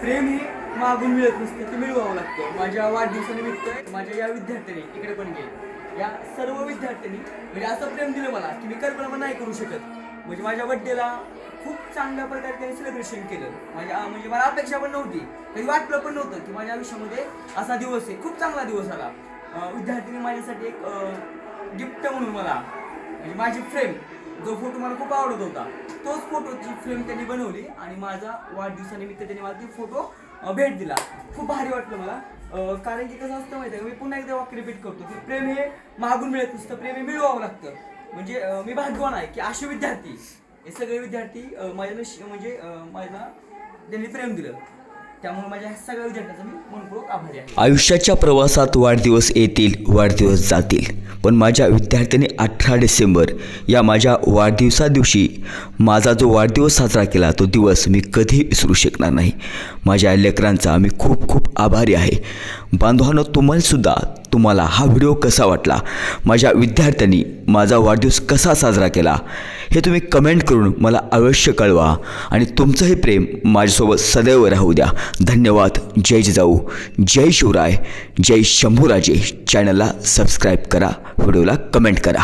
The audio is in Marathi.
प्रेम हे मागून मिळत नसते ते मिळवावं लागतं. माझ्या वाढदिवसानिमित्त माझ्या या विद्यार्थ्यांनी इकडे पण गेले. या सर्व विद्यार्थ्यांनी म्हणजे असं प्रेम दिलं मला की मी कल्पना नाही करू शकत. म्हणजे माझ्या बड्डेला खूप चांगल्या प्रकारे त्यांनी सेलिब्रेशन केलं. माझ्या म्हणजे मला अपेक्षा पण नव्हती कधी वाटलं पण नव्हतं की माझ्या आयुष्यामध्ये असा दिवस आहे. खूप चांगला दिवस आला. विद्यार्थ्यांनी माझ्यासाठी एक गिफ्ट म्हणून मला म्हणजे माझी फ्रेम जो फोटो मला खूप आवडत होता तोच फोटोची फ्रेम त्यांनी बनवली आणि माझा वाढदिवसानिमित्त त्यांनी मला ती फोटो भेट दिला. खूप भारी वाटलं मला. कारण की कसं असतं माहिती आहे मी पुन्हा एकदा वाक्य रिपीट करतो की प्रेम हे मागून मिळत नसतं प्रेम हे मिळवावं लागतं. म्हणजे मी भाग्यवान आहे की असे विद्यार्थी हे सगळे विद्यार्थी अं, माझ्या म्हणजे माझ्या त्यांनी प्रेम दिलं. त्यामुळे माझ्या ह्या सगळ्या विद्यार्थ्यांचा मी मनपूर्वक आभारी आहे. आयुष्याच्या प्रवासात वाढदिवस येतील वाढदिवस जातील. पण माझ्या विद्यार्थ्यांनी अठरा डिसेंबर या माझ्या वाढदिवसा दिवशी माझा जो वाढदिवस साजरा केला तो दिवस मी कधी विसरू शकणार नाही. माझ्या लेकरांचा मी खूप खूप आभारी आहे. बांधवानं तुम्हालासुद्धा तुम्हाला हा व्हिडिओ कसा वाटला? माझ्या विद्यार्थ्यांनी माझा वाढदिवस कसा साजरा केला? हे तुम्ही कमेंट करून मला अवश्य कळवा आणि तुमचंही प्रेम माझ्यासोबत सदैव राहू द्या. धन्यवाद. जय जिजाऊ. जय शिवराय. जय शंभूराजे. चॅनलला सबस्क्राईब करा. व्हिडिओला कमेंट करा.